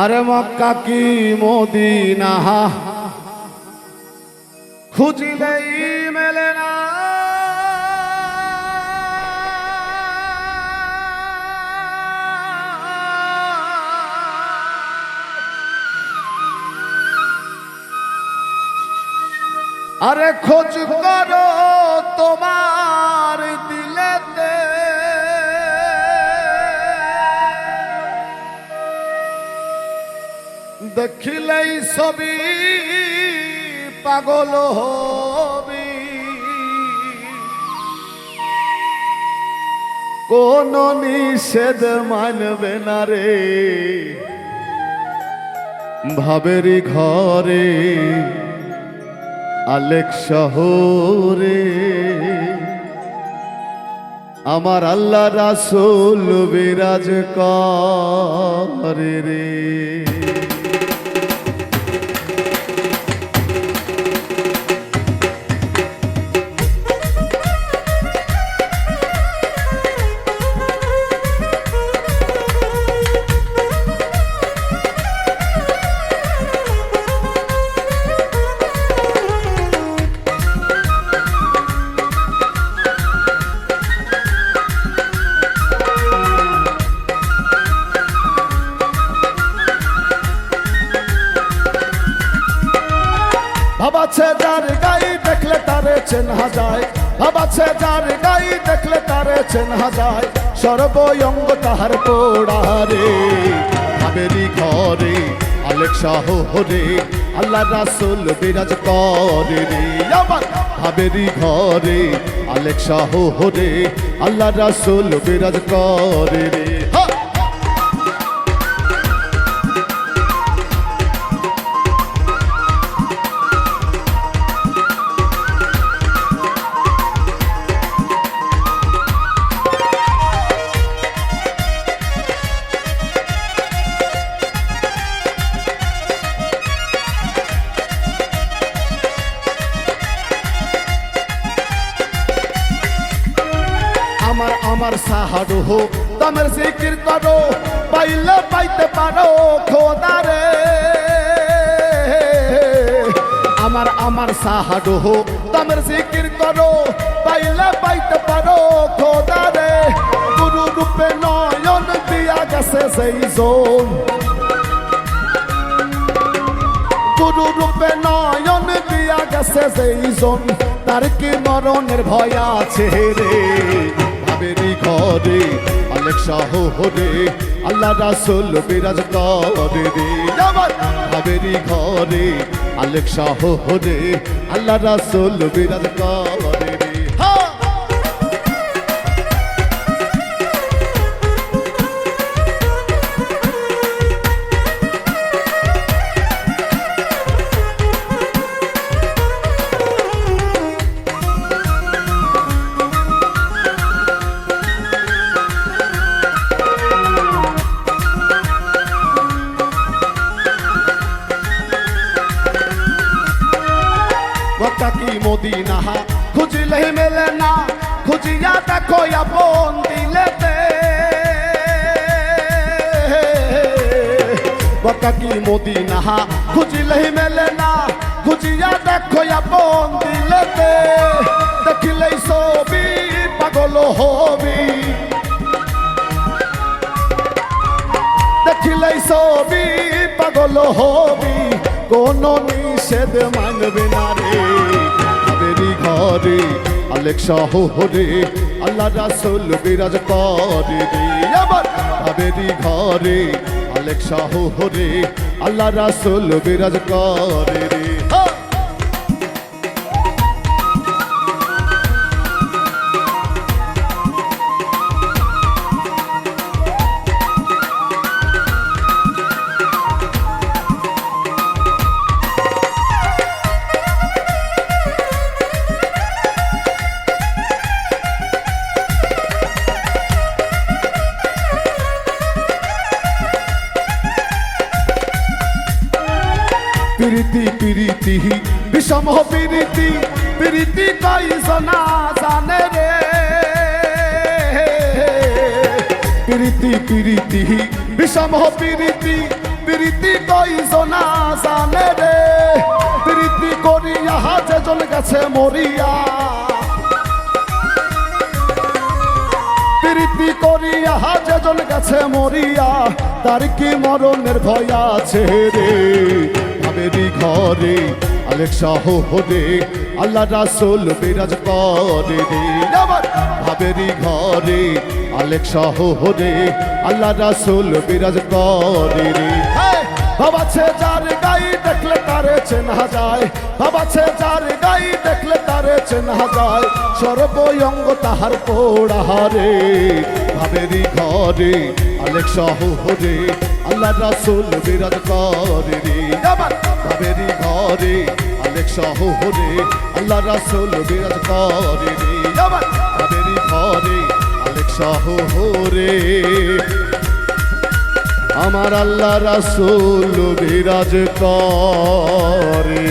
আরে মক্কা কি মদিনা? খুঁজলেই মেলে না। আরে খোঁজ করো তোমার দিলেতে দেখিলেই ছবি পাগল হবি। কোন নিষেধ মানবে না রে। ভাবেরি ঘরে আলেক শহরে। আমার আল্লাহ রাসুল বিরাজ করে রে। ভাবাছে যার গাই দেখলে তারে চেনহা যায় ভাবাছে যার গাই দেখলে তারে চেনহা যায় সর্বঙ্গ তাহার পোড়ারে ভাবেরি ঘরে, আলেক শাহ হরে, আল্লাহ রাসুল বিরাজ করে রে। আমার ভাবেরি ঘরে, আলেক শাহ হরে, আল্লাহ রাসুল বিরাজ করে রে। আমার সাহাডো হো দামের জিকির করো, পাইলে পাইতে পারো খোদারে আমার আমার সাহাডো হো দামের জিকির করো, পাইলে পাইতে পারো খোদারে গুরু রূপে নয়ন দিয়া গেছে সেই জোন। গুরু রূপে নয়ন দিয়া গেছে যেই জন। তার কি মরণের ভয় আছে রে? ভাবেরি ঘরে অনেক শাহ হরে আল্লাহ রাসুল বিরাজ করে রে। বেরি ঘরে আলেক শাহ হরে আল্লাহ রাসুল বিরাজ করে। মদিনা খুঁজলে মেলে না খুঁজিয়া দেখো আপন দিলেতে মক্কা কি মদিনা খুঁজলে মেলে না খুঁজিয়া দেখো আপন দিলেতে দেখিলেই ছবি পাগল হবি দেখিলেই ছবি পাগল হবি কোন নিষেধ মানবে না রে হাবেরি ঘরে আলেক শাহ হরে আল্লাহ রাসুল বিরাজ করে আবার হাবেরি ঘরে আলেক শাহ হরে আল্লাহ রাসুল বিরাজ করে প্রীতি প্রীতি, বিষম প্রীতি প্রীতি কইস না জানে রে? প্রীতি প্রীতি, বিষম প্রীতি প্রীতি কই জনা রে? প্রীতি করিয়া যেজন গেছে মরিয়া। প্রীতি করিয়া যেজন গেছে মরিয়া। তার কি মরণের ভয় আছে রে? ভাবেরি ঘরে আলেক শাহ হরে আল্লাহ রাসুল বিরাজ করে রে ভাবেরি ঘরে আলেক শাহ হরে আল্লাহ রাসুল বিরাজ করে রে বাবাছে যার গাই দেখলে তারে চেনা যায়। বাবাছে যার গাই দেখলে তারে চেনা যায়। সর্বঙ্গ তাহার পোড়াহারে। ভাবেরি ঘরে আলেক আল্লাহ রাসুল বিরাজ করে রে ভাবেরি ঘরে আলেক আল্লাহ রাসুল বিরাজ করে রে ভাবেরি ঘরে আলেক শাহ হরে আমার আল্লাহ রাসুল বিরাজ করে